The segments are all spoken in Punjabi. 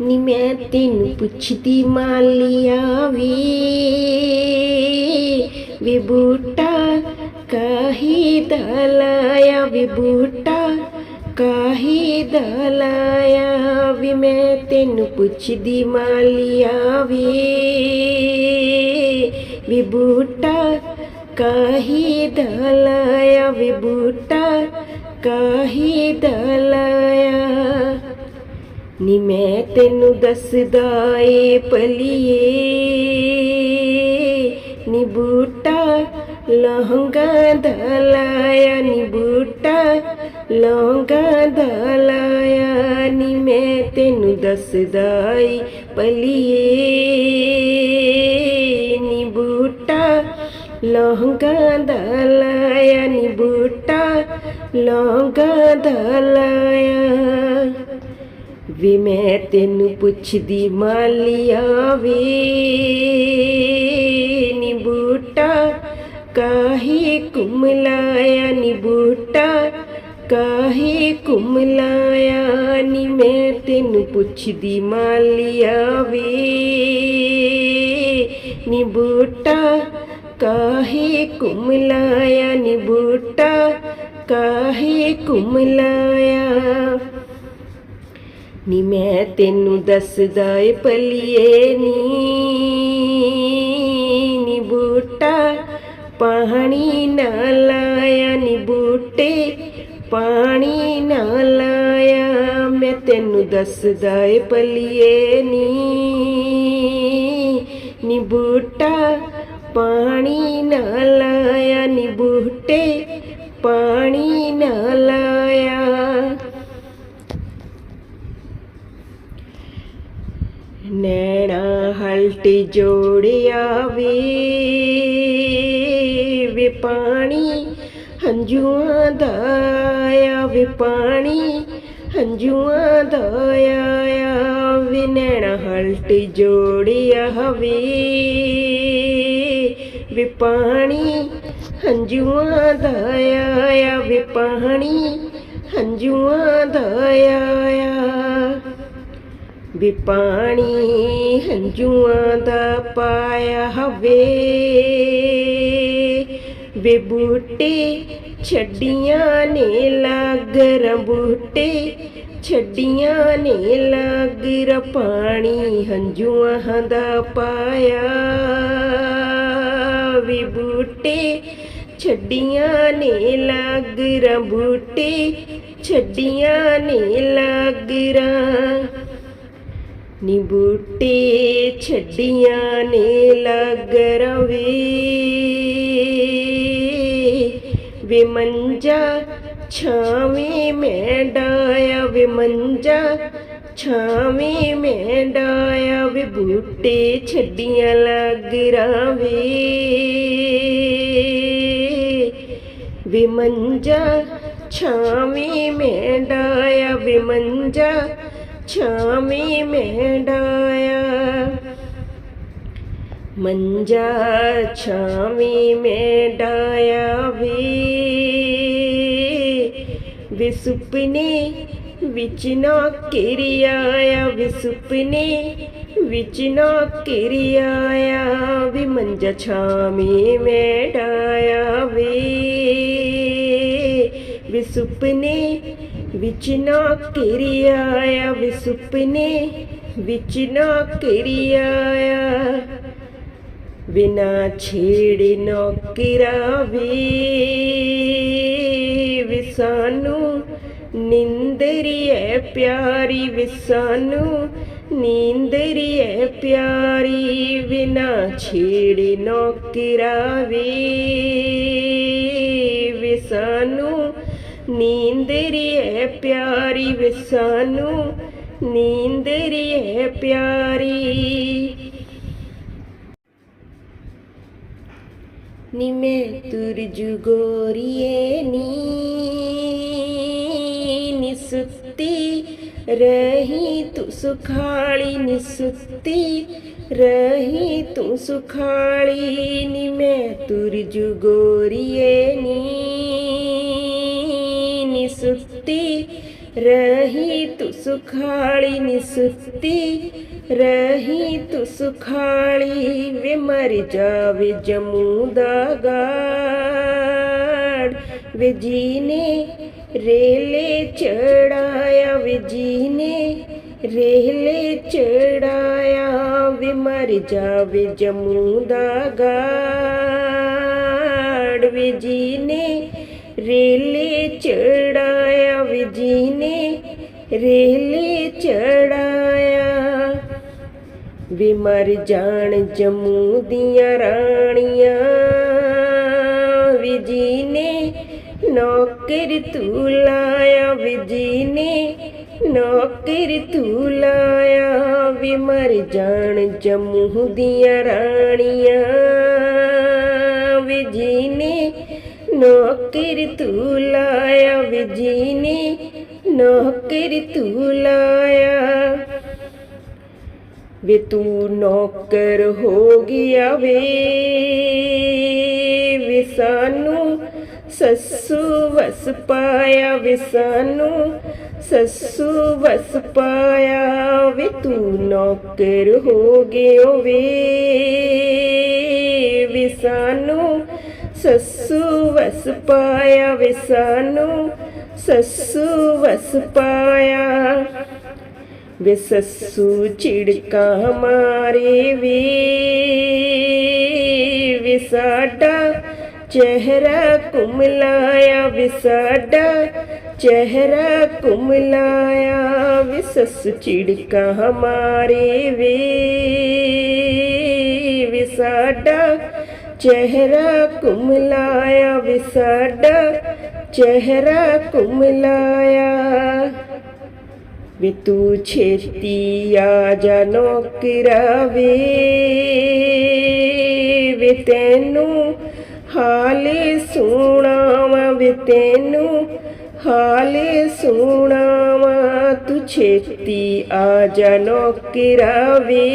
ਨੀ ਮੈਂ ਤੈਨੂੰ ਪੁੱਛਦੀ ਮਾਲੀਆ ਵੀ। ਵੀ ਬੂਟਾ ਕਾਹੀ ਦਲਾਇਆ ਵੀ ਬੂਟਾ ਕਾਹੀ ਦਲਾਇਆ ਵੀ ਮੈਂ ਤੈਨੂੰ ਪੁੱਛਦੀ ਮਾਲੀਆ ਵੀ। ਵੀ ਬੂਟਾ ਕਾਹੀ ਦਲਾਇਆ ਵੀ ਬੂਟਾ ਕਾਹੀ ਦਲਾਇਆ ਨੀ ਮੈਂ ਤੈਨੂੰ ਦੱਸਦਾ ਏ ਪਲੀਏ ਨੀ ਬੂਟਾ ਲਹੰਗਾ ਦਲਾਇਆ ਨੀ ਬੂਟਾ ਲਹੰਗਾ ਦਲਾਇਆ ਨੀ ਮੈਂ ਤੈਨੂੰ ਦੱਸਦਾ ਏ ਪਲੀਏ ਨੀ ਬੂਟਾ ਲਹੰਗਾ ਦਲਾਇਆ ਨੀ ਬੂਟਾ ਲਹੰਗਾ ਲਾਇਆ। ਵੀ ਮੈਂ ਤੈਨੂੰ ਪੁੱਛਦੀ ਮਾਲੀਆ ਵੇ ਨੀ ਬੂਟਾ, ਕਾਹੇ ਕੁਮਲਾਇਆ ਨੀ ਬੂਟਾ, ਕਾਹੇ ਕੁਮਲਾਇਆ ਨੀ ਮੈਂ ਤੈਨੂੰ ਪੁੱਛਦੀ ਮਾਲੀਆ ਵੇ ਨੀ ਬੂਟਾ, ਕਾਹੇ ਕੁਮਲਾਇਆ ਨੀ ਬੂਟਾ, ਕਾਹੇ ਕੁਮਲਾਇਆ ਨੀ ਮੈਂ ਤੈਨੂੰ ਦੱਸਦਾ ਏ ਪਲੀਏ ਨੀ। ਨੀ ਬੂਟਾ, ਪਾਣੀ ਨਾ ਲਾਇਆ ਨੀ ਬੂਟੇ, ਪਾਣੀ ਨਾ ਲਾਇਆ। ਮੈਂ ਤੈਨੂੰ ਦੱਸਦਾ ਏ ਪਲੀਏ ਨੀ। ਨੀ ਬੂਟਾ, ਪਾਣੀ ਨਾ ਲਾਇਆ ਨੀ ਬੂਟੇ, ਪਾਣੀ ਨਾ ਲਾਇਆ। ਨੈਣਾ ਹਲਟ ਜੋੜਿਆ ਵੇ ਵੇ ਪਾਣੀ ਹੰਝੂਆਂ ਦਾ ਆਇਆ ਪਾਣੀ ਹੰਝੂਆਂ ਦਾ ਆਇਆ ਨੈਣਾ ਹਲਟ ਜੋੜਿਆ ਵੇ ਵੇ ਪਾਣੀ ਹੰਝੂਆਂ ਦਾ ਆਇਆ ਪਾਣੀ ਹੰਝੂਆਂ ਦਾ ਆਇਆ। ਵੀ ਪਾਣੀ ਹੰਝੂਆਂ ਦਾ ਪਾਇਆ ਹਵੇ। ਵੇ ਬੂਟੇ ਛੱਡੀਆਂ ਨੇ ਲਾਗਰ ਰੰਬੂਟੇ ਛੱਡੀਆਂ ਨੇ ਲਾਗਰ ਪਾਣੀ ਹੰਝੂਆਂ ਦਾ ਪਾਇਆ। ਵੀ ਬੂਟੇ ਛੱਡੀਆਂ ਨੇ ਲਾਗਰ ਰੰਬੂਟੇ ਛੱਡੀਆਂ ਨੇ ਲਾਗਰਾਂ ਨੀ ਬੂਟੇ ਛੱਡੀਆਂ ਨੇ ਲੱਗ ਰਵੇ। ਵੇ ਮੰਜਾ ਛਾਵੇਂ ਮੈਂ ਡਾਇਆ ਵੇ ਮੰਜਾ ਛਾਵੇਂ ਮੈਂ ਡਾਇਆ ਵੇ ਬੂਟੇ ਛੱਡੀਆਂ ਲੱਗ ਰਵੇ। ਵੇ ਮੰਜਾ ਛਾਵੇਂ ਮੈਂ ਡਾਇਆ ਵੇ ਮੰਜਾ ਛਾਵੇਂ ਮੈਂ ਡਾਇਆ ਮੰਜਾ ਛਾਵੇਂ ਮੈਂ ਡਾਇਆ ਵੇ। ਵੇ ਸੁਪਨੇ ਵਿੱਚ ਨਾ ਕਿਰਿਆਇਆ ਵੀ ਸੁਪਨੇ ਵਿੱਚ ਨਾ ਘਿਰਿਆ ਵੀ। ਮੰਜਾ ਛਾਵੇਂ ਮੈਂ ਡਾਇਆ ਵੇ। ਵੇ ਸੁਪਨੇ ਵਿੱਚ ਨਾ ਘਿਰਿਆ ਵੇ ਸੁਪਨੇ ਵਿੱਚ ਨਾ ਘਿਰਿਆ ਬਿਨਾ ਛੇੜੇ ਨੌਕਰਾ ਵੇ ਵੇ ਨਿੰਦਰੀਏ ਪਿਆਰੀ, ਵੇ ਸਾਨੂੰ ਨੀਂਦਰੀਏ ਪਿਆਰੀ। ਬਿਨਾ ਛੇੜੇ ਨੌਕਰਾ ਵੇ ਵੇ ਨੀਂਦ ਨੀਂਦਰੀਏ ਪਿਆਰੀ ਵੇ ਸਾਨੂੰ ਨੀਂਦਰੀਏ ਪਿਆਰੀ। ਨੀ ਮੈਂ ਤੁਰਜੂ ਗੋਰੀਏ, ਨੀ ਨੀ ਸੁੱਤੀ ਰਹੀ ਤੂੰ ਸੁਖਾਲੀ ਨੀ ਸੁੱਤੀ ਰਹੀ ਤੂੰ ਸੁਖਾਲੀ। ਨੀ ਮੈਂ ਤੁਰਜੂ ਗੋਰੀਏ, ਨੀ ਸੁੱਤੀ ਰਹੀ ਤੂੰ ਸੁਖਾਲੀ ਨੀ ਸੁੱਤੀ ਰਹੀ ਤੂੰ ਸੁਖਾਲੀ ਵੇ ਮਰ ਜਾਵੇ ਜਮੂ ਦਾ ਗਾੜ। ਵੇ ਜੀ ਨੇ ਰੇਲੇ ਚੜਾਇਆ, ਵੇ ਜੀ ਨੇ ਰੇਲੇ ਚੜਾਇਆ ਵੇ ਮਰ ਜਾਵੇ ਜਮੂ ਦਾ ਗਾੜ। ਵੇ ਜੀ ਨੇ ਰੇਲੇ ਚੜਾਇਆ ਵੇ ਜੀ ਨੇ ਰੇਲੇ ਚੜਾਇਆ। ਵੇ ਮਰ ਜਾਣ ਜੰਮੂ ਦੀਆਂ ਰਾਣੀਆਂ, ਵੇ ਜੀ ਨੇ ਨੌਕਰ ਤੂੰ ਲਾਇਆ, ਵੇ ਜੀ ਨੇ ਨੌਕਰ ਤੂੰ ਲਾਇਆ। ਵੇ ਮਰ ਜਾਣ ਜੰਮੂ ਦੀਆਂ ਰਾਣੀਆਂ, ਵੇ ਜੀ ਨੇ ਨੌਕਰ ਤੂੰ ਲਾਇਆ ਵੇ ਜੀ ਨੌਕਰ ਤੂੰ ਲਾਇਆ। ਵੇ ਤੂੰ ਨੌਕਰ ਹੋ ਗਿਆ ਵੇ ਵੇ ਸਾਨੂੰ ਸੱਸੂ ਵਸ ਪਾਇਆ, ਵੇ ਸਾਨੂੰ ਸੱਸੂ ਵਸ ਪਾਇਆ। ਵੇ ਤੂੰ ਨੌਕਰ ਹੋ ਗਿਓ ਵੇ ਵੇ ਸਾਨੂੰ ਸੱਸੂ ਵਸ ਪਾਇਆ ਵੇ ਸਾਨੂੰ ਸੱਸੂ ਵਸ ਪਾਇਆ ਵੇ ਸੱਸੂ ਝਿੜਕਾਂ ਮਾਰੇ ਵੇ ਵੇ ਸਾਡਾ ਚਿਹਰਾ ਕੁਮਲਾਇਆ, ਵੇ ਸਾਡਾ ਚਿਹਰਾ ਕੁਮਲਾਇਆ। ਵੇ ਸੱਸੂ ਝਿੜਕਾਂ ਮਾਰੇ ਵੇ ਵੇ ਸਾਡਾ ਚਿਹਰਾ ਕੁਮਲਾਇਆ ਵੀ ਸਾਡਾ, ਚਿਹਰਾ ਕੁਮਲਾਇਆ ਵੀ ਤੂੰ ਛੇਤੀ ਆ ਜਾ ਨੌਕਰਾ ਵੇ ਵੀ ਤੈਨੂੰ ਹਾਲੇ ਸੁਣਾਵਾਂ, ਵੇ ਤੈਨੂੰ ਹਾਲੇ ਸੁਣਾਵਾਂ, ਤੂੰ ਛੇਤੀ ਆ ਜਾ ਨੌਕਰਾ ਵੇ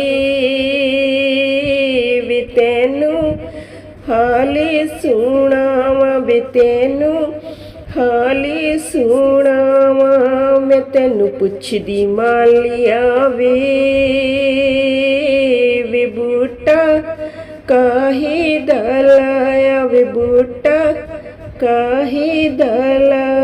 ਹਾਲੇ ਸੁਣਾਵਾਂ ਵੇ ਤੈਨੂੰ, ਹਾਲੇ ਸੁਣਾਵਾਂ ਮੈਂ ਤੈਨੂੰ ਪੁੱਛਦੀ ਮਾਲਿਆ ਵੇ। ਵੇ ਬੂਟਾ, ਕਾਹੇ ਦਾ ਲਾਇਆ ਵੇ ਬੂਟਾ, ਕਾਹੇ ਦਲਾ